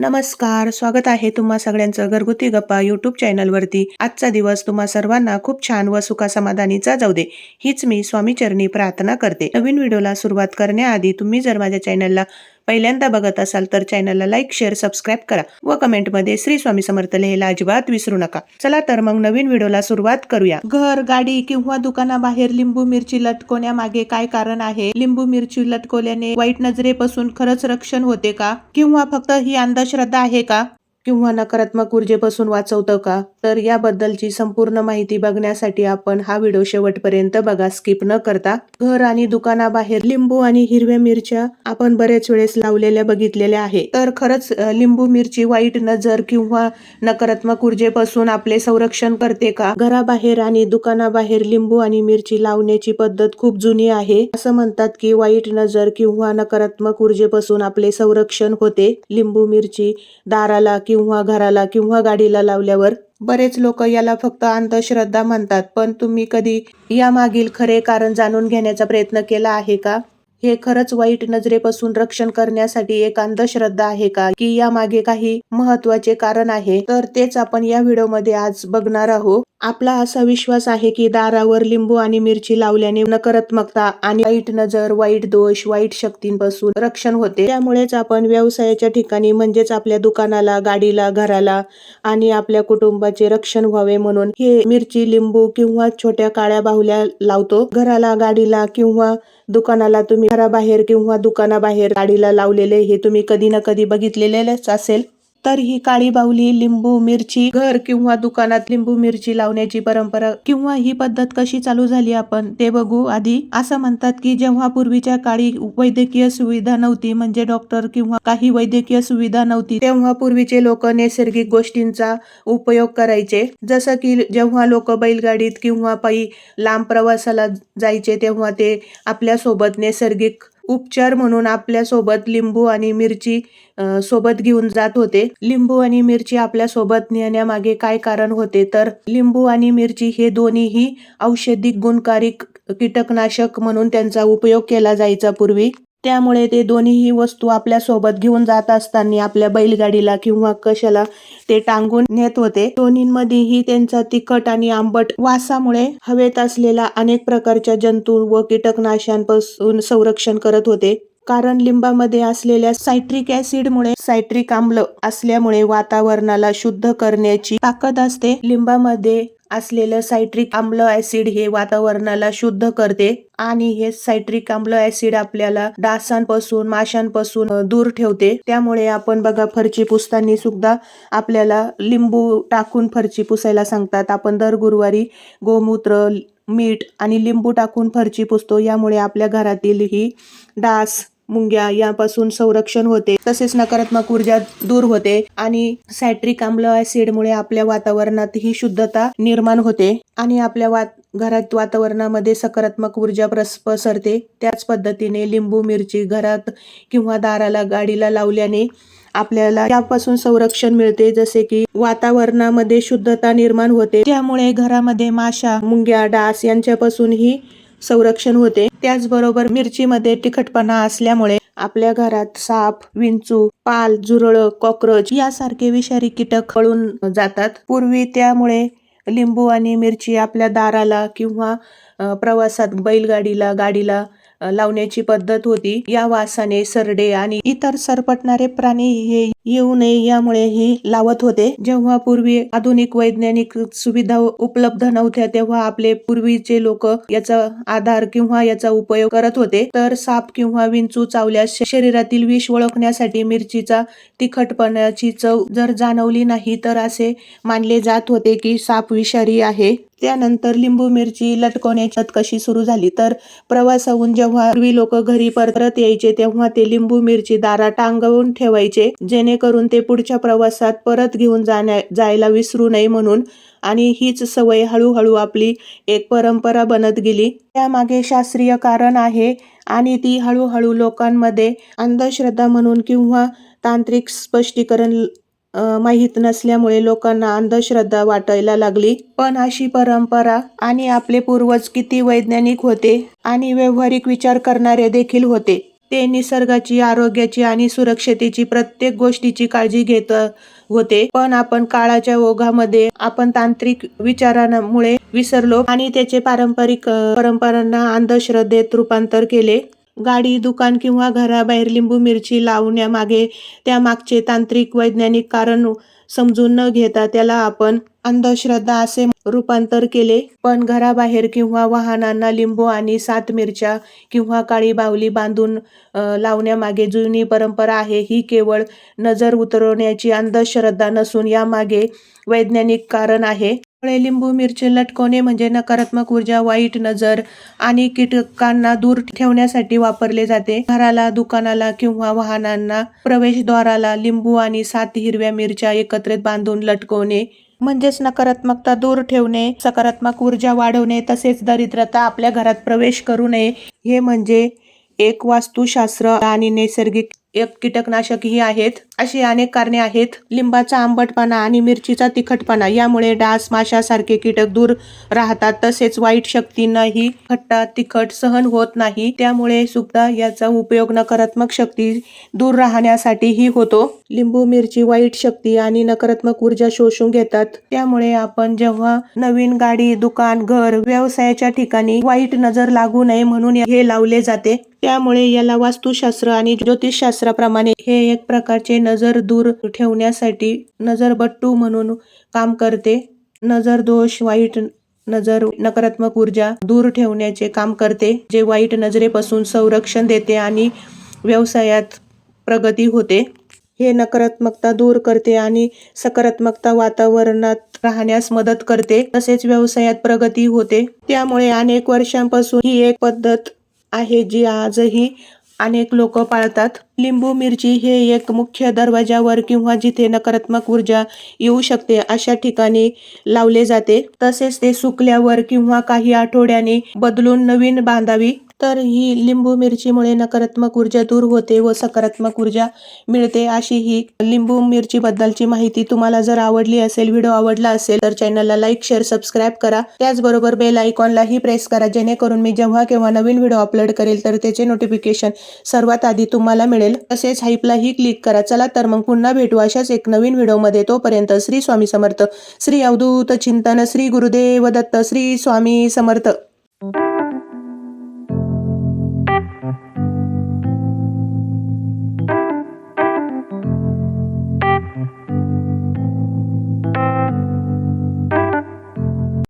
नमस्कार स्वागत आहे तुम्हा सगळ्यांचं घरगुती गप्पा यूट्यूब चॅनलवरती आजचा दिवस तुम्हा सर्वांना खूप छान व सुखासमाधानीचा जाऊ दे. हीच मी स्वामी चरणी प्रार्थना करते. नवीन व्हिडिओला सुरुवात करण्याआधी तुम्ही जर माझ्या चॅनलला पहिल्यांदा बघत असाल तर चॅनलला लाईक शेअर सबस्क्राईब करा व कमेंटमध्ये श्री स्वामी समर्थ लिहायला अजिबात विसरू नका. चला तर मग नवीन व्हिडिओला सुरुवात करूया. घर गाडी किंवा दुकानाबाहेर लिंबू मिरची लटकवण्यामागे काय कारण आहे? लिंबू मिरची लटकवल्याने वाईट नजरेपासून खरंच रक्षण होते का? किंवा फक्त ही अंधश्रद्धा आहे का? किंवा नकारात्मक ऊर्जेपासून वाचवतं का? तर याबद्दलची संपूर्ण माहिती बघण्यासाठी आपण हा व्हिडिओ शेवटपर्यंत बघा. स्किप न करता घर आणि दुकानाबाहेर लिंबू आणि हिरव्या मिरच्या आपण बरेच वेळेस लावलेल्या बघितलेल्या आहे. तर खरंच लिंबू मिरची वाईट नजर किंवा नकारात्मक ऊर्जेपासून आपले संरक्षण करते का? घराबाहेर आणि दुकानाबाहेर लिंबू आणि मिरची लावण्याची पद्धत खूप जुनी आहे. असं म्हणतात की वाईट नजर किंवा नकारात्मक ऊर्जेपासून आपले संरक्षण होते. लिंबू मिरची दाराला किंवा घराला किंवा गाडीला लावल्यावर बरेच लोक याला फक्त अंधश्रद्धा म्हणतात. पण तुम्ही कधी यामागील खरे कारण जाणून घेण्याचा प्रयत्न केला आहे का? हे खरंच वाईट नजरेपासून रक्षण करण्यासाठी एक अंधश्रद्धा आहे का? की यामागे काही महत्त्वाचे कारण आहे? तर तेच आपण या व्हिडिओमध्ये आज बघणार आहोत. आपला असा विश्वास आहे की दारावर लिंबू आणि मिरची लावल्याने नकारात्मकता आणि वाईट नजर वाईट दोष वाईट शक्तींपासून रक्षण होते. त्यामुळेच आपण व्यवसायाच्या ठिकाणी म्हणजेच आपल्या दुकानाला गाडीला घराला आणि आपल्या कुटुंबाचे रक्षण व्हावे म्हणून हे मिरची लिंबू किंवा छोट्या काळ्या बाहुल्या लावतो. घराला गाडीला किंवा दुकानाला तुम्ही घराबाहेर किंवा दुकानाबाहेर गाडीला लावलेले हे तुम्ही कधी ना कधी बघितलेलेच असेल. तर ही काळी बाहुली लिंबू मिरची घर किंवा दुकानात लिंबू मिरची लावण्याची परंपरा किंवा ही पद्धत कशी चालू झाली आपण ते बघू आधी. असं म्हणतात की जेव्हा पूर्वीच्या काळी वैद्यकीय सुविधा नव्हती म्हणजे डॉक्टर किंवा काही वैद्यकीय सुविधा नव्हती तेव्हा पूर्वीचे लोक नैसर्गिक गोष्टींचा उपयोग करायचे. जसं की जेव्हा लोक बैलगाडीत किंवा पायी लांब प्रवासाला जायचे तेव्हा ते आपल्यासोबत नैसर्गिक उपचार म्हणून आपल्यासोबत लिंबू आणि मिरची सोबत घेऊन जात होते. लिंबू आणि मिरची आपल्यासोबत नेण्यामागे काय कारण होते? तर लिंबू आणि मिरची हे दोन्हीही औषधी गुणकारी कीटकनाशक म्हणून त्यांचा उपयोग केला जायचा पूर्वी. त्यामुळे ते दोन्हीही वस्तू आपल्यासोबत घेऊन जात असताना आपल्या बैलगाडीला किंवा कशाला ते टांगून नेत होते. दोन्हीमध्येही त्यांचा तिखट आणि आंबट वासामुळे हवेत असलेला अनेक प्रकारच्या जंतू व कीटकनाशांपासून संरक्षण करत होते. कारण लिंबामध्ये असलेल्या सायट्रिक ऍसिडमुळे सायट्रिक आम्ल असल्यामुळे वातावरणाला शुद्ध करण्याची ताकद असते. लिंबामध्ये असलेलं सायट्रिक आम्ल ऍसिड हे वातावरणाला शुद्ध करते आणि हे सायट्रिक आम्ल ऍसिड आपल्याला डासांपासून माशांपासून दूर ठेवते. त्यामुळे आपण बघा फरची पुसताना सुद्धा आपल्याला लिंबू टाकून फरची पुसायला सांगतात. आपण दर गुरुवारी गोमूत्र मीठ आणि लिंबू टाकून फरची पुसतो. यामुळे आपल्या घरातील ही डास मुंग्या यापासून संरक्षण होते. तसेच नकारात्मक ऊर्जा दूर होते आणि सॅट्रिक आम्ल ऍसिडमुळे आपल्या वातावरणात ही शुद्धता निर्माण होते आणि आपल्या वात घरात वातावरणामध्ये सकारात्मक ऊर्जा पसरते. त्याच पद्धतीने लिंबू मिरची घरात किंवा दाराला गाडीला लावल्याने आपल्याला यापासून संरक्षण मिळते. जसे की वातावरणामध्ये शुद्धता निर्माण होते. त्यामुळे घरामध्ये माशा मुंग्या डास यांच्यापासूनही संरक्षण होते. त्याचबरोबर मिरचीमध्ये तिखटपणा असल्यामुळे आपल्या घरात साप विंचू पाल झुरळ कॉक्रोच यासारखे विषारी कीटक पळून जातात. पूर्वी त्यामुळे लिंबू आणि मिरची आपल्या दाराला किंवा प्रवासात बैलगाडीला गाडीला लावण्याची पद्धत होती. या वासाने सरडे आणि इतर सरपटणारे प्राणी हे येऊ नये यामुळे ही लावत होते. जेव्हा पूर्वी आधुनिक वैज्ञानिक सुविधा उपलब्ध नव्हत्या तेव्हा आपले पूर्वीचे लोक याचा आधार किंवा याचा उपयोग करत होते. तर साप किंवा विंचू चावल्यास शरीरातील विष ओळखण्यासाठी मिरचीचा तिखटपणाची चव जर जाणवली नाही तर असे मानले जात होते की साप विषारी आहे. त्यानंतर लिंबू मिरची लटकवण्याची कशी सुरू झाली? तर प्रवासाहून जेव्हा पूर्वी लोक घरी परत यायचे तेव्हा ते लिंबू मिरची दारा टांगवून ठेवायचे जेणेकरून ते पुढच्या प्रवासात परत घेऊन जाण्या जायला विसरू नये म्हणून. आणि हीच सवय हळूहळू आपली एक परंपरा बनत गेली. त्यामागे शास्त्रीय कारण आहे आणि ती हळूहळू लोकांमध्ये अंधश्रद्धा म्हणून किंवा तांत्रिक स्पष्टीकरण माहीत नसल्यामुळे लोकांना अंधश्रद्धा वाटायला लागली. पण अशी परंपरा आणि आपले पूर्वज किती वैज्ञानिक होते आणि व्यावहारिक विचार करणारे देखील होते ते निसर्गाची आरोग्याची आणि सुरक्षतेची प्रत्येक गोष्टीची काळजी घेत होते. पण आपण काळाच्या ओघामध्ये आपण तांत्रिक विचारांमुळे विसरलो आणि त्याचे पारंपरिक परंपरांना अंधश्रद्धेत रूपांतर केले. गाडी दुकान किंवा घराबाहेर लिंबू मिरची लावण्यामागे त्यामागचे तांत्रिक वैज्ञानिक कारण समजून न घेता त्याला आपण अंधश्रद्धा असे रूपांतर केले. पण घराबाहेर किंवा वाहनांना लिंबू आणि सात मिरच्या किंवा काळी बावली बांधून अ, लावण्यामागे जुनी परंपरा आहे. ही केवळ नजर उतरवण्याची अंधश्रद्धा नसून यामागे वैज्ञानिक कारण आहे. त्यामुळे लिंबू मिरची लटकवणे म्हणजे नकारात्मक ऊर्जा वाईट नजर आणि कीटकांना दूर ठेवण्यासाठी वापरले जाते. घराला दुकानाला किंवा वाहनांना प्रवेशद्वाराला लिंबू आणि सात हिरव्या मिरच्या एकत्रित बांधून लटकवणे. म्हणजेच नकारात्मकता दूर ठेवणे सकारात्मक ऊर्जा वाढवणे तसेच दरिद्रता आपल्या घरात प्रवेश करू नये. हे म्हणजे एक वास्तुशास्त्र आणि नैसर्गिक एक कीटकनाशकही आहेत. अशी अनेक कारणे आहेत. लिंबाचा आंबटपणा आणि मिरचीचा तिखटपणा यामुळे डास माशासारखे कीटक दूर राहतात. तसेच वाईट शक्तींनाही खट्टा तिखट सहन होत नाही. त्यामुळे सुद्धा याचा उपयोग नकारात्मक शक्ती दूर राहण्यासाठीही होतो. लिंबू मिरची वाईट शक्ती आणि नकारात्मक ऊर्जा शोषून घेतात. त्यामुळे आपण जेव्हा नवीन गाडी दुकान घर व्यवसायाच्या ठिकाणी वाईट नजर लागू नये म्हणून हे लावले जाते त्यामुळे याला वास्तुशास्त्र आणि ज्योतिषशास्त्राप्रमाणे हे एक प्रकारचे नजर दूर ठेवण्यासाठी नजरबट्टू म्हणून काम करते. नजर दोष वाईट नजर नकारात्मक ऊर्जा दूर ठेवण्याचे काम करते जे वाईट नजरेपासून संरक्षण देते आणि व्यवसायात प्रगती होते. हे नकारात्मकता दूर करते आणि सकारात्मकता वातावरणात राहण्यास मदत करते तसेच व्यवसायात प्रगती होते. त्यामुळे अनेक वर्षांपासून ही एक पद्धत आहे जी आजही अनेक लोक पाळतात. लिंबू मिरची हे एक मुख्य दरवाजावर किंवा जिथे नकारात्मक ऊर्जा येऊ शकते अशा ठिकाणी लावले जाते. तसेच ते सुकल्यावर किंवा काही आठवड्याने बदलून नवीन बांधावी. तर ही लिंबू मिरचीमुळे नकारात्मक ऊर्जा दूर होते व सकारात्मक ऊर्जा मिळते. अशी ही लिंबू मिरचीबद्दलची माहिती तुम्हाला जर आवडली असेल व्हिडिओ आवडला असेल तर चॅनलला लाईक शेअर सबस्क्राईब करा. त्याचबरोबर बेल आयकॉनलाही प्रेस करा जेणेकरून मी जेव्हा केव्हा नवीन व्हिडिओ अपलोड करेल तर त्याचे नोटिफिकेशन सर्वात आधी तुम्हाला मिळेल. तसेच हाईपलाही क्लिक करा. चला तर मग पुन्हा भेटू अशाच एक नवीन व्हिडिओमध्ये. तोपर्यंत श्री स्वामी समर्थ. श्री अवधूत चिंतन श्री गुरुदेव दत्त श्री स्वामी समर्थ.